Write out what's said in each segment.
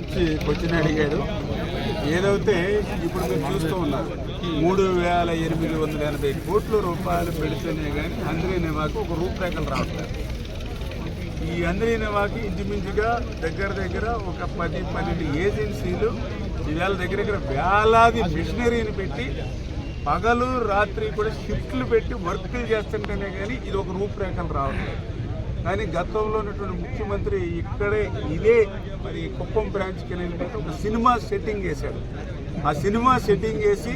మంచి క్వశ్చన్ అడిగాడు. ఏదైతే ఇప్పుడు మీరు చూస్తూ ఉన్నారు మూడు వేల ఎనిమిది వందల ఎనభై కోట్ల రూపాయలు పెడితేనే కానీ అందరి నివాకి ఒక రూపురేఖలు రావట్లేదు. ఈ అందరి నివాకి ఇంచుమించుగా దగ్గర దగ్గర ఒక పది పన్నెండు ఏజెన్సీలు ఈవేళ దగ్గర దగ్గర వేలాది మిషనరీని పెట్టి పగలు రాత్రి కూడా షిఫ్ట్లు పెట్టి వర్కులు చేస్తుంటేనే కానీ ఇది ఒక రూపురేఖలు రావట్లేదు. కానీ గతంలో ఉన్నటువంటి ముఖ్యమంత్రి ఇక్కడే ఇదే మరి కుప్పం బ్రాంచ్కి వెళ్ళినట్టు ఒక సినిమా సెట్టింగ్ వేశాడు ఆ సినిమా సెట్టింగ్ వేసి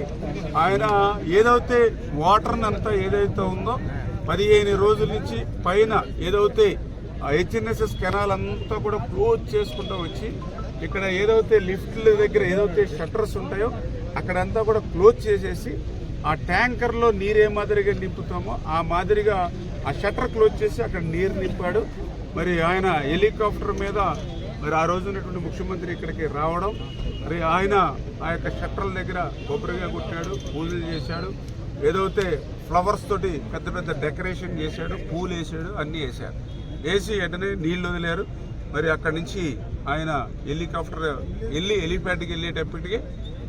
ఆయన ఏదైతే వాటర్ని అంతా ఏదైతే ఉందో పదిహేను రోజుల నుంచి పైన ఏదైతే ఆ హెచ్ఎన్ఎస్ఎస్ కెనాల్ అంతా కూడా క్లోజ్ చేసుకుంటూ వచ్చి ఇక్కడ ఏదైతే లిఫ్ట్ల దగ్గర ఏదైతే షట్టర్స్ ఉంటాయో అక్కడంతా కూడా క్లోజ్ చేసేసి ఆ ట్యాంకర్లో నీరే మాదిరిగా నింపుతామో ఆ మాదిరిగా ఆ షట్టర్ క్లోజ్ చేసి అక్కడ నీరు నింపాడు. మరి ఆయన హెలికాప్టర్ మీద మరి ఆ రోజు ఉన్నటువంటి ముఖ్యమంత్రి ఇక్కడికి రావడం మరి ఆయన ఆ యొక్క షట్టర్ల దగ్గర కొబ్బరిగా కొట్టాడు పూజలు చేశాడు. ఏదైతే ఫ్లవర్స్ తోటి పెద్ద పెద్ద డెకరేషన్ చేశాడు పూలు వేసాడు అన్నీ వేశాడు వేసి వెంటనే నీళ్ళు వదిలారు. మరి అక్కడి నుంచి ఆయన హెలికాప్టర్ వెళ్ళి హెలిప్యాడ్కి వెళ్ళేటప్పటికి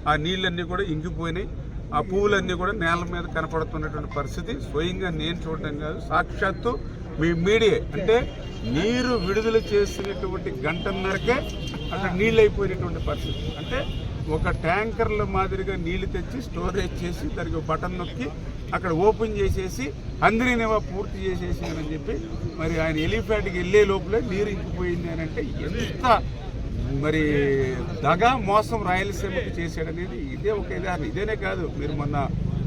ఆ నీళ్ళన్నీ కూడా ఇంకిపోయినాయి. ఆ పువ్వులన్నీ కూడా నేల మీద కనపడుతున్నటువంటి పరిస్థితి. స్వయంగా నేను చూడటం కాదు సాక్షాత్తు మీ మీడియా. అంటే నీరు విడుదల చేసినటువంటి గంటన్నరకే అక్కడ నీళ్ళు అయిపోయినటువంటి పరిస్థితి. అంటే ఒక ట్యాంకర్ల మాదిరిగా నీళ్ళు తెచ్చి స్టోరేజ్ చేసి దానికి ఒక బటన్ నొక్కి అక్కడ ఓపెన్ చేసేసి అందరినేవా పూర్తి చేసేసి అని చెప్పి మరి ఆయన ఎలిఫాట్కి వెళ్ళే లోపలే నీరు ఇంకిపోయింది అని అంటే ఎంత మరి దగా మోసం రాయలసీమకి చేశాడనేది ఇదే ఒక ఉదాహరణ. ఇదేనే కాదు మీరు మొన్న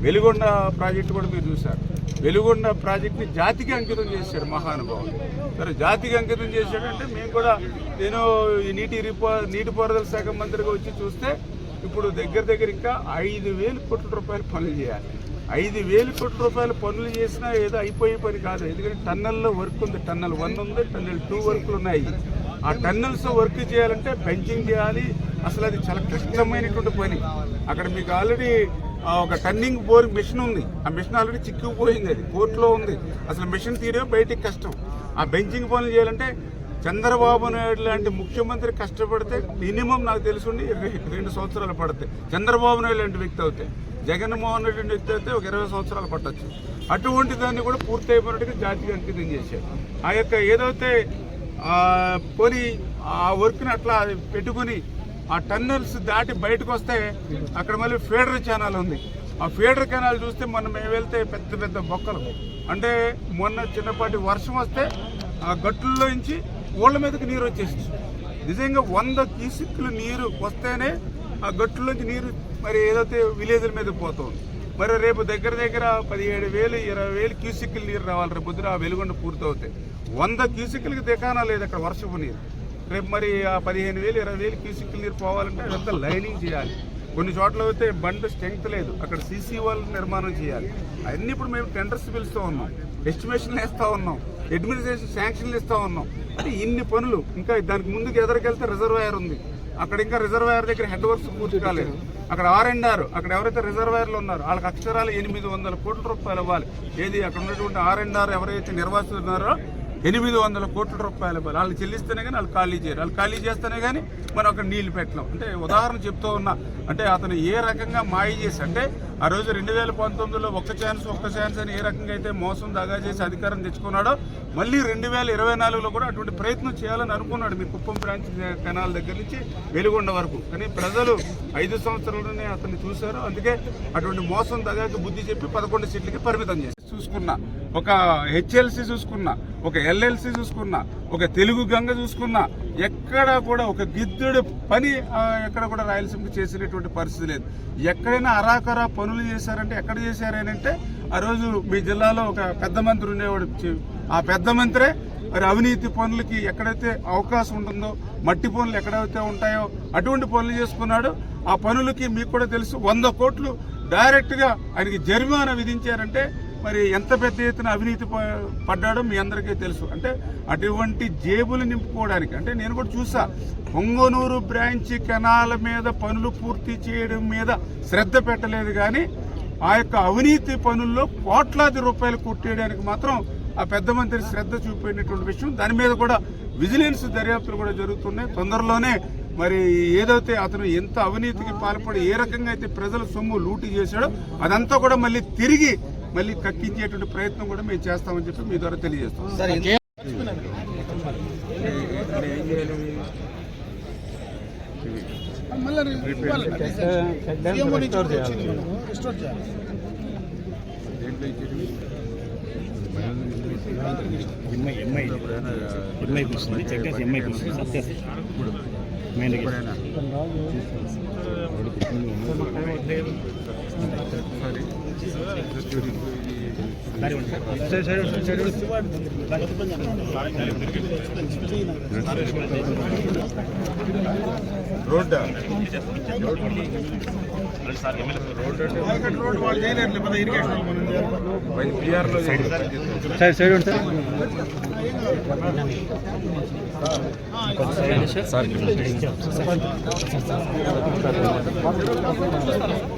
వెలుగొండ ప్రాజెక్టు కూడా మీరు చూశారు. వెలుగొండ ప్రాజెక్ట్ని జాతికి అంకితం చేశాడు మహానుభావుడు. సరే జాతికి అంకితం చేశాడంటే మేము కూడా నేను ఈ నీటి రిపో నీటిపారుదల శాఖ మంత్రిగా వచ్చి చూస్తే ఇప్పుడు దగ్గర దగ్గర ఇంకా ఐదు వేలు కోట్ల రూపాయలు పనులు చేయాలి. ఐదు వేలు కోట్ల రూపాయలు పనులు చేసినా ఏదో అయిపోయే పని కాదు. ఎందుకంటే టన్నెల్లో వర్క్ ఉంది. టన్నెల్ వన్ ఉంది టన్నెల్ టూ వర్క్లు ఉన్నాయి. ఆ టన్నల్స్ వర్క్ చేయాలంటే బెంచింగ్ చేయాలి. అసలు అది చాలా క్లిష్టమైనటువంటి పని. అక్కడ మీకు ఆల్రెడీ ఒక టర్నింగ్ బోర్ మిషన్ ఉంది. ఆ మిషన్ ఆల్రెడీ చిక్కుపోయింది అది. కోర్టులో ఉంది. అసలు మిషన్ తీరే బయటికి కష్టం. ఆ బెంచింగ్ పనులు చేయాలంటే చంద్రబాబు నాయుడు లాంటి ముఖ్యమంత్రి కష్టపడితే మినిమం నాకు తెలుసుండి రెండు సంవత్సరాలు పడతాయి చంద్రబాబు నాయుడు లాంటి వ్యక్తి అవుతాయి జగన్మోహన్ రెడ్డి లాంటి వ్యక్తి అయితే ఒక ఇరవై సంవత్సరాలు పట్టచ్చు. అటువంటి దాన్ని కూడా పూర్తి అయిపోయినట్టుగా జాతికి అంకితం చేశారు. ఆ యొక్క ఏదైతే పోనీ ఆ వర్క్ని అట్లా పెట్టుకుని ఆ టన్నల్స్ దాటి బయటకు వస్తే అక్కడ మళ్ళీ ఫీడర్ ఛానల్ ఉంది. ఆ ఫీడర్ కెనాల్ చూస్తే మొన్న మేము వెళ్తే పెద్ద పెద్ద బొక్కలు. అంటే మొన్న చిన్నపాటి వర్షం వస్తే ఆ గట్టుల్లో నుంచి ఊళ్ళ మీదకి నీరు వచ్చేసి నిజంగా వంద క్యూసిక్లు నీరు వస్తేనే ఆ గట్టులోంచి నీరు మరి ఏదైతే విలేజ్ల మీద పోతుంది. మరి రేపు దగ్గర దగ్గర పదిహేడు వేలు ఇరవై వేలు క్యూసిక్లు నీరు రావాలి. రేపు పొద్దున ఆ వెలుగొండ పూర్తవుతాయి. వంద క్యూసిక్లకి దికానా లేదు అక్కడ వర్షపు నీరు. రేపు మరి ఆ పదిహేను వేలు ఇరవై వేలు క్యూసిక్లు నీరు పోవాలంటే అదంతా లైనింగ్ చేయాలి. కొన్ని చోట్ల అయితే బండ్ స్ట్రెంగ్త్ లేదు. అక్కడ సీసీ వాళ్ళు నిర్మాణం చేయాలి. అన్నీ ఇప్పుడు మేము టెండర్స్ పిలుస్తూ ఉన్నాం. ఎస్టిమేషన్లు వేస్తూ ఉన్నాం. అడ్మినిస్ట్రేషన్ శాంక్షన్లు ఇస్తూ ఉన్నాం. అంటే ఇన్ని పనులు. ఇంకా దానికి ముందుకు ఎదరికెళ్తే రిజర్వాయర్ ఉంది. అక్కడ ఇంకా రిజర్వాయర్ దగ్గర హెడ్ వర్క్స్ పూర్తి కాలేదు. అక్కడ ఆర్ అండ్ ఆర్ అక్కడ ఎవరైతే రిజర్వాయర్లు ఉన్నారో వాళ్ళకి అక్షరాలు ఎనిమిది వందల కోట్ల రూపాయలు ఇవ్వాలి. ఏది అక్కడ ఉన్నటువంటి ఆర్ అండ్ ఆర్ ఎవరైతే నిర్వాసితులు ఎనిమిది వందల కోట్ల రూపాయల వాళ్ళు చెల్లిస్తేనే కానీ వాళ్ళు ఖాళీ చేయరు. వాళ్ళు ఖాళీ చేస్తేనే కానీ మనం అక్కడ నీళ్ళు పెట్టలేం. అంటే ఉదాహరణ చెప్తూ ఉన్నా అంటే అతను ఏ రకంగా మాయ చేసి అంటే ఆ రోజు రెండు వేల పంతొమ్మిదిలో ఒక్క ఛాన్స్ ఒక్క ఛాన్స్ అని ఏ రకంగా అయితే మోసం దగా చేసి అధికారం తెచ్చుకున్నాడో మళ్ళీ రెండు వేల ఇరవై నాలుగులో కూడా అటువంటి ప్రయత్నం చేయాలని అనుకున్నాడు మీ కుప్పం బ్రాంచ్ కెనాల్ దగ్గర నుంచి వెలుగొండ వరకు. కానీ ప్రజలు ఐదు సంవత్సరాలనే అతన్ని చూశారు. అందుకే అటువంటి మోసం దగాకి బుద్ధి చెప్పి పదకొండు సీట్లకి పరిమితం చేసి చూసుకున్నా ఒక హెచ్ఎల్సి చూసుకున్నా ఒక ఎల్ఎల్సి చూసుకున్నా ఒక తెలుగు గంగ చూసుకున్నా ఎక్కడ కూడా ఒక గిద్దుడు పని ఎక్కడ కూడా రాయలసీమకు చేసినటువంటి పరిస్థితి లేదు. ఎక్కడైనా అరాకరా పనులు చేశారంటే ఎక్కడ చేశారనంటే ఆ రోజు మీ జిల్లాలో ఒక పెద్ద మంత్రి ఉండేవాడు. ఆ పెద్ద మంత్రే మరి అవినీతి పనులకి ఎక్కడైతే అవకాశం ఉంటుందో మట్టి పనులు ఎక్కడైతే ఉంటాయో అటువంటి పనులు చేసుకున్నాడు. ఆ పనులకి మీకు కూడా తెలుసు వంద కోట్లు డైరెక్ట్గా ఆయనకి జరిమానా విధించారంటే మరి ఎంత పెద్ద ఎత్తున అవినీతి ప- పడ్డాడో మీ అందరికీ తెలుసు. అంటే అటువంటి జేబులు నింపుకోవడానికి అంటే నేను కూడా చూసా పొంగనూరు బ్రాంచ్ కెనాల మీద పనులు పూర్తి చేయడం మీద శ్రద్ధ పెట్టలేదు కానీ ఆ యొక్క అవినీతి పనుల్లో కోట్లాది రూపాయలు కొట్టేయడానికి మాత్రం ఆ పెద్ద మంత్రి శ్రద్ధ చూపినటువంటి విషయం. దాని మీద కూడా విజిలెన్స్ దర్యాప్తులు కూడా జరుగుతున్నాయి. తొందరలోనే మరి ఏదైతే అతను ఎంత అవినీతికి పాల్పడి ఏ రకంగా అయితే ప్రజల సొమ్ము లూటీ చేశాడో అదంతా కూడా మళ్ళీ తిరిగి మళ్ళీ కక్కించేటువంటి ప్రయత్నం కూడా మేము చేస్తామని చెప్పి మీ ద్వారా తెలియజేస్తాం. సార్ ఇంకే ఏం చేయాలి దేంట్లో ఇచ్చేది? ఎంఐ ఎంఐ ఎంఐ రోడ్ పిఆర్లో సైడ్ సైడ్ ఉంది సార్ అప్లోడ్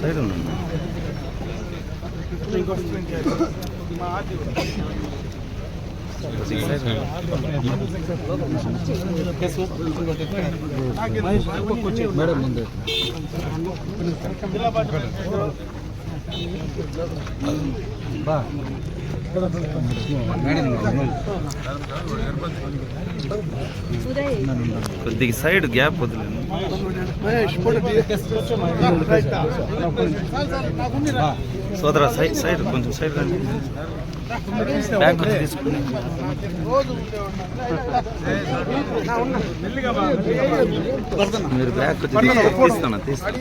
సైడ్ ఉంది మేడం ముందు బా మేడం కొద్దిగా సైడ్ గ్యాప్ వదిలేదు సోదరా సైడ్ సైడ్ కొంచెం సైడ్ రండి. బ్యాక్ తీసుకుని. మీరు బ్యాక్ వచ్చి తీస్తాను తీస్తాను.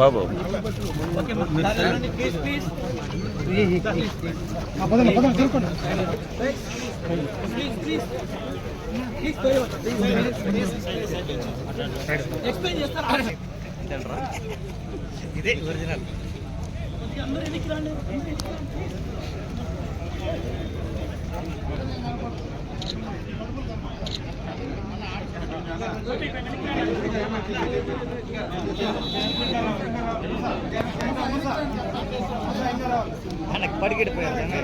బాబు. ఎక్స్ప్లెయిన్ చేస్తారా ఇదే ఒరిజినల్ అందరూ ఎన్నికి రాండి எனக்கு படிக்கிட்டு போயிருந்தாங்க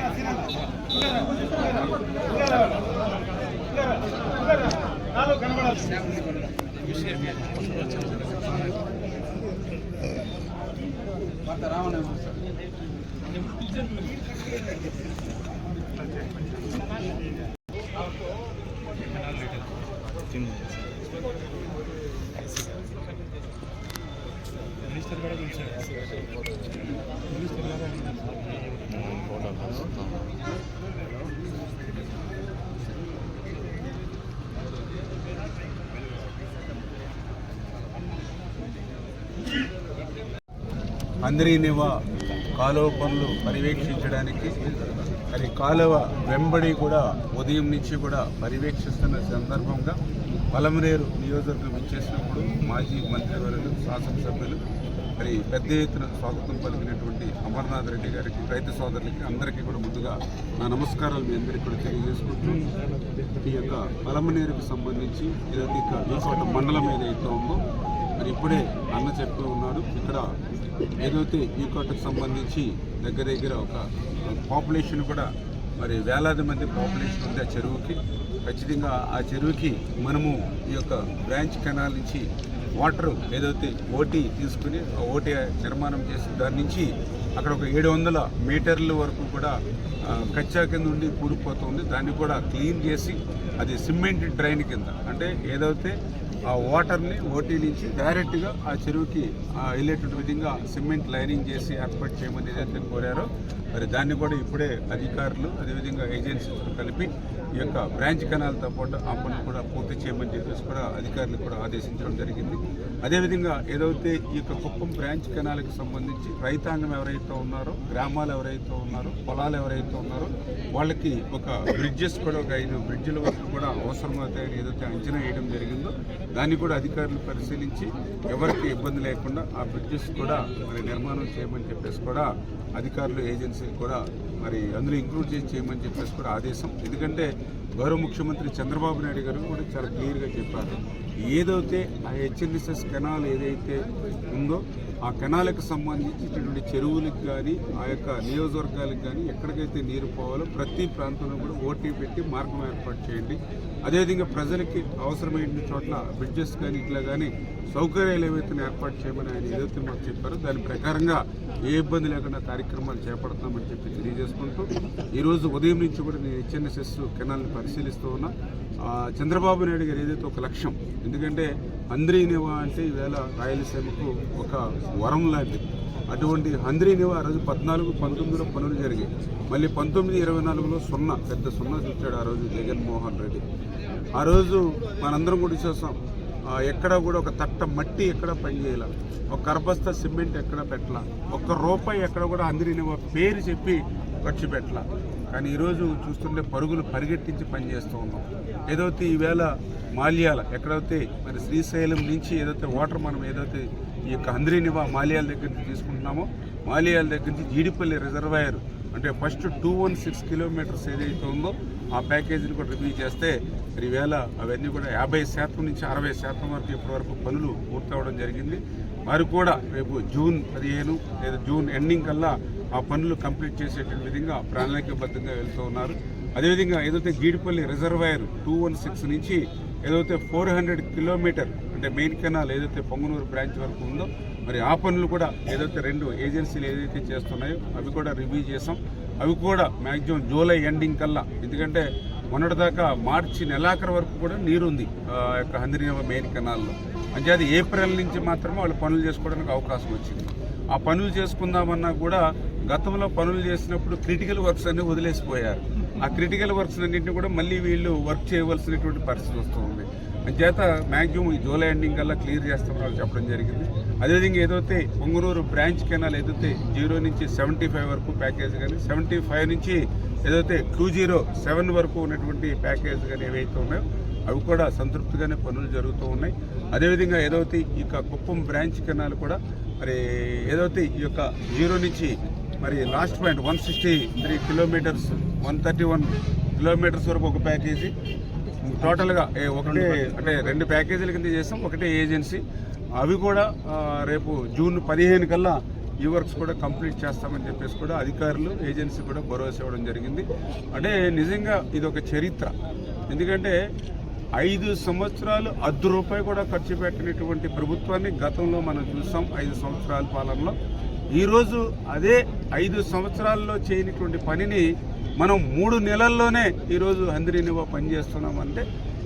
ராவண అందరినివా కాలువ పనులు పర్యవేక్షించడానికి మరి కాలువ వెంబడి కూడా ఉదయం నుంచి కూడా పర్యవేక్షిస్తున్న సందర్భంగా పలమనేరు నియోజకవర్గం ఇచ్చేసినప్పుడు మాజీ మంత్రివర్యులు శాసనసభ్యులు మరి పెద్ద ఎత్తున స్వాగతం పలికినటువంటి అమర్నాథ్ రెడ్డి గారికి రైతు సోదరులకి అందరికీ కూడా ముందుగా నా నమస్కారాలు మీ అందరికీ కూడా తెలియజేసుకుంటూ ఈ యొక్క పలమనేరుకు సంబంధించి ఏదైతే ఇక్కడ మండలం ఏదైతే ఉందో మరి ఇప్పుడే అన్న చెప్పి ఉన్నాడు. ఇక్కడ ఏదైతే ఈ కోటకు సంబంధించి దగ్గర దగ్గర ఒక పాపులేషన్ కూడా మరి వేలాది మంది పాపులేషన్ ఉంది ఆ చెరువుకి. ఖచ్చితంగా ఆ చెరువుకి మనము ఈ యొక్క బ్రాంచ్ కెనాల్ నుంచి వాటర్ ఏదైతే ఓటీ తీసుకుని ఆ ఓటీ నిర్మాణం చేసి దాని నుంచి అక్కడ ఒక ఏడు వందల మీటర్ల వరకు కూడా కచ్చా కింద ఉండి కూరుకుపోతుంది. దాన్ని కూడా క్లీన్ చేసి అది సిమెంట్ డ్రైన్ కింద. అంటే ఏదైతే ఆ వాటర్ని ఓటీ నుంచి డైరెక్ట్గా ఆ చెరువుకి ఆ, వెళ్ళేటువంటి విధంగా సిమెంట్ లైనింగ్ చేసి ఏర్పాటు చేయమని ఏదైతే కోరారో మరి దాన్ని కూడా ఇప్పుడే అధికారులు అదేవిధంగా ఏజెన్సీతో కలిపి ఈ యొక్క బ్రాంచ్ కెనాల్తో పాటు ఆ పనులు కూడా పూర్తి చేయమని చెప్పేసి కూడా అధికారులు కూడా ఆదేశించడం జరిగింది. అదేవిధంగా ఏదైతే ఈ యొక్క కుప్పం బ్రాంచ్ కెనాల్కి సంబంధించి రైతాంగం ఎవరైతే ఉన్నారో గ్రామాలు ఎవరైతే ఉన్నారో పొలాలు ఎవరైతే ఉన్నారో వాళ్ళకి ఒక బ్రిడ్జెస్ కూడా ఒక ఐదు బ్రిడ్జిల వరకు కూడా అవసరమవుతాయని ఏదైతే అంచనా వేయడం జరిగిందో దాన్ని కూడా అధికారులు పరిశీలించి ఎవరికి ఇబ్బంది లేకుండా ఆ బ్రిడ్జెస్ కూడా మరి నిర్మాణం చేయమని చెప్పేసి కూడా అధికారులు ఏజెన్సీ కూడా మరి అందులో ఇంక్లూడ్ చేసి చేయమని చెప్పేసి కూడా ఆదేశం. ఎందుకంటే గౌరవ ముఖ్యమంత్రి చంద్రబాబు నాయుడు గారు కూడా చాలా క్లియర్గా చెప్పారు. ఏదైతే ఆ హెచ్ఎన్ఎస్ఎస్ కెనాల్ ఏదైతే ఉందో ఆ కెనాల్కి సంబంధించినటువంటి చెరువులకు కానీ ఆ యొక్క నియోజకవర్గాలకు కానీ ఎక్కడికైతే నీరు పోవాలో ప్రతి ప్రాంతంలో కూడా ఓటీ పెట్టి మార్గం ఏర్పాటు చేయండి. అదేవిధంగా ప్రజలకి అవసరమైన చోట్ల బ్రిడ్జెస్ కానీ ఇట్లా కానీ సౌకర్యాలు ఏవైతే ఏర్పాటు చేయమని ఆయన ఏదైతే మాకు చెప్పారో దాని ప్రకారంగా ఏ ఇబ్బంది లేకుండా కార్యక్రమాలు చేపడతామని చెప్పి తెలియజేసుకుంటూ ఈరోజు ఉదయం నుంచి కూడా నేను హెచ్ఎన్ఎస్ఎస్ కెనాల్ని పరిశీలిస్తూ ఉన్నా. చంద్రబాబు నాయుడు గారు ఏదైతే ఒక లక్ష్యం ఎందుకంటే అందరినేవా అంటే ఈవేళ రాయలసీమకు ఒక వరం లాంటిది. అటువంటి హంద్రీనివా ఆ రోజు పద్నాలుగు పంతొమ్మిదిలో పనులు జరిగాయి. మళ్ళీ పంతొమ్మిది ఇరవై నాలుగులో సున్నా పెద్ద సున్నా చూచాడు ఆ రోజు జగన్మోహన్ రెడ్డి. ఆ రోజు మనందరం కూడా చూసాం ఎక్కడ కూడా ఒక తట్ట మట్టి ఎక్కడ పనిచేయాల. ఒక కరబస్తా సిమెంట్ ఎక్కడ పెట్టాల. ఒక్క రూపాయి ఎక్కడ కూడా అందరిని పేరు చెప్పి ఖర్చు పెట్టాల. కానీ ఈరోజు చూస్తుంటే పరుగులు పరిగెట్టించి పనిచేస్తూ ఉన్నాం. ఏదైతే ఈవేళ మాల్యాల ఎక్కడైతే మరి శ్రీశైలం నుంచి ఏదైతే వాటర్ మనం ఏదైతే ఈ యొక్క హంద్రీనివా మాల్యాల దగ్గర నుంచి తీసుకుంటున్నామో. మాలియాల దగ్గర నుంచి జీడిపల్లి రిజర్వాయర్ అంటే first two one six kilometres ఏదైతే ఉందో ఆ ప్యాకేజీని కూడా రివ్యూ చేస్తే ఈవేళ అవన్నీ కూడా యాభై శాతం నుంచి అరవై శాతం వరకు ఇప్పటి వరకు పనులు పూర్తవడం జరిగింది. వారు కూడా రేపు జూన్ పదిహేను లేదా జూన్ ఎండింగ్ కల్లా ఆ పనులు కంప్లీట్ చేసేటువంటి విధంగా ప్రణాళికబద్ధంగా వెళ్తూ ఉన్నారు. అదేవిధంగా ఏదైతే Gidipalli reservoir two one six నుంచి ఏదైతే ఫోర్ హండ్రెడ్ కిలోమీటర్ అంటే మెయిన్ కెనాల్ ఏదైతే పొంగనూరు బ్రాంచ్ వరకు ఉందో మరి ఆ పనులు కూడా ఏదైతే రెండు ఏజెన్సీలు ఏదైతే చేస్తున్నాయో అవి కూడా రివ్యూ చేసాం. అవి కూడా మ్యాక్సిమం జూలై ఎండింగ్ కల్లా. ఎందుకంటే మొన్నటిదాకా మార్చి నెలాఖరు వరకు కూడా నీరుంది ఆ యొక్క హంద్రీనవ మెయిన్ కెనాల్లో. అంటే అది ఏప్రిల్ నుంచి మాత్రమే వాళ్ళు పనులు చేసుకోవడానికి అవకాశం వచ్చింది. ఆ పనులు చేసుకుందామన్నా కూడా గతంలో పనులు చేసినప్పుడు క్రిటికల్ వర్క్స్ అన్ని వదిలేసిపోయారు. ఆ క్రిటికల్ వర్క్స్ అన్నింటినీ కూడా మళ్ళీ వీళ్ళు వర్క్ చేయవలసినటువంటి పరిస్థితి వస్తుంది అంచేత మ్యాక్సిమం ఈ జూలై ఎండింగ్ కల్లా క్లియర్ చేస్తామని వాళ్ళు చెప్పడం జరిగింది. అదేవిధంగా ఏదైతే పొంగునూరు బ్రాంచ్ కెనాల్ ఏదైతే జీరో నుంచి సెవెంటీ ఫైవ్ వరకు ప్యాకేజ్ కానీ సెవెంటీ ఫైవ్ నుంచి ఏదైతే టూ జీరో సెవెన్ వరకు ఉన్నటువంటి ప్యాకేజ్ కానీ ఏవైతే ఉన్నాయో అవి కూడా సంతృప్తిగానే పనులు జరుగుతూ ఉన్నాయి. అదేవిధంగా ఏదైతే ఈ యొక్క కుప్పం బ్రాంచ్ కెనాల్ కూడా మరి ఏదైతే ఈ యొక్క జీరో నుంచి మరి last point one sixty three kilometres one thirty one kilometres వరకు ఒక ప్యాకేజీ టోటల్గా ఒకటే అంటే రెండు ప్యాకేజీల కింద చేస్తాం ఒకటే ఏజెన్సీ. అవి కూడా రేపు జూన్ పదిహేను కల్లా ఈ వర్క్స్ కూడా కంప్లీట్ చేస్తామని చెప్పేసి కూడా అధికారులు ఏజెన్సీ కూడా భరోసా ఇవ్వడం జరిగింది. అంటే నిజంగా ఇది ఒక చరిత్ర. ఎందుకంటే ఐదు సంవత్సరాలు అర్ధ రూపాయి కూడా ఖర్చు పెట్టినటువంటి ప్రభుత్వాన్ని గతంలో మనం చూసాం ఐదు సంవత్సరాల పాలనలో. ఈరోజు అదే ఐదు సంవత్సరాల్లో చేయనటువంటి పనిని మనం మూడు నెలల్లోనే ఈరోజు హంద్రీనివా పనిచేస్తున్నామంటే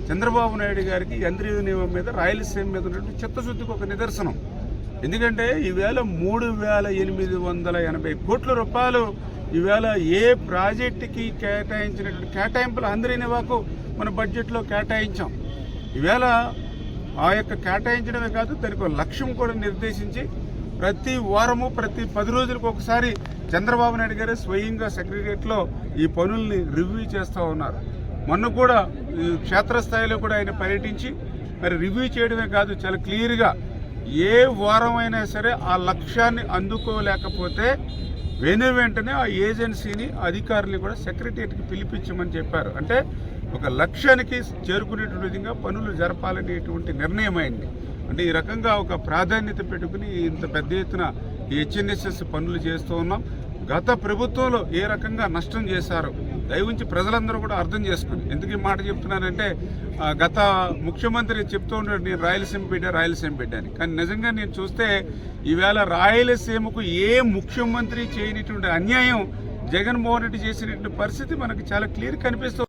చంద్రబాబు నాయుడు గారికి హంద్రీనివా మీద రాయలసీమ మీద ఉన్నటువంటి చిత్తశుద్ధికి ఒక నిదర్శనం. ఎందుకంటే ఈవేళ మూడు వేల ఎనిమిది వందల ఎనభై కోట్ల రూపాయలు ఈవేళ ఏ ప్రాజెక్టుకి కేటాయించినటువంటి కేటాయింపులు అందరినివాకు మన బడ్జెట్లో కేటాయించాం. ఈవేళ ఆ యొక్క కేటాయించడమే కాదు దానికి ఒక లక్ష్యం కూడా నిర్దేశించి ప్రతి వారము ప్రతి పది రోజులకు ఒకసారి చంద్రబాబు నాయుడు గారే స్వయంగా సెక్రటరియట్లో ఈ పనుల్ని రివ్యూ చేస్తూ ఉన్నారు. మొన్న కూడా ఈ క్షేత్రస్థాయిలో కూడా ఆయన పర్యటించి మరి రివ్యూ చేయడమే కాదు చాలా క్లియర్గా ఏ వారం అయినా సరే ఆ లక్ష్యాన్ని అందుకోలేకపోతే వెను వెంటనే ఆ ఏజెన్సీని అధికారులు కూడా సెక్రటరియట్కి పిలిపించమని చెప్పారు. అంటే ఒక లక్ష్యానికి చేరుకునేటువంటి విధంగా పనులు జరపాలనేటువంటి నిర్ణయం అయింది అంటే ఈ రకంగా ఒక ప్రాధాన్యత పెట్టుకుని ఇంత పెద్ద ఎత్తున హెచ్ఎన్ఎస్ఎస్ పనులు చేస్తూ ఉన్నాం. గత ప్రభుత్వంలో ఏ రకంగా నష్టం చేశారో దయవుంచి ప్రజలందరూ కూడా అర్థం చేసుకోండి. ఎందుకు ఈ మాట చెప్తున్నానంటే గత ముఖ్యమంత్రి చెప్తూ ఉన్నాడు నేను రాయలసీమ బిడ్డ రాయలసీమ బిడ్డ అని. కానీ నిజంగా నేను చూస్తే ఈవేళ రాయలసీమకు ఏ ముఖ్యమంత్రి చేయనటువంటి అన్యాయం జగన్మోహన్ రెడ్డి చేసినటువంటి పరిస్థితి మనకు చాలా క్లియర్ కనిపిస్తుంది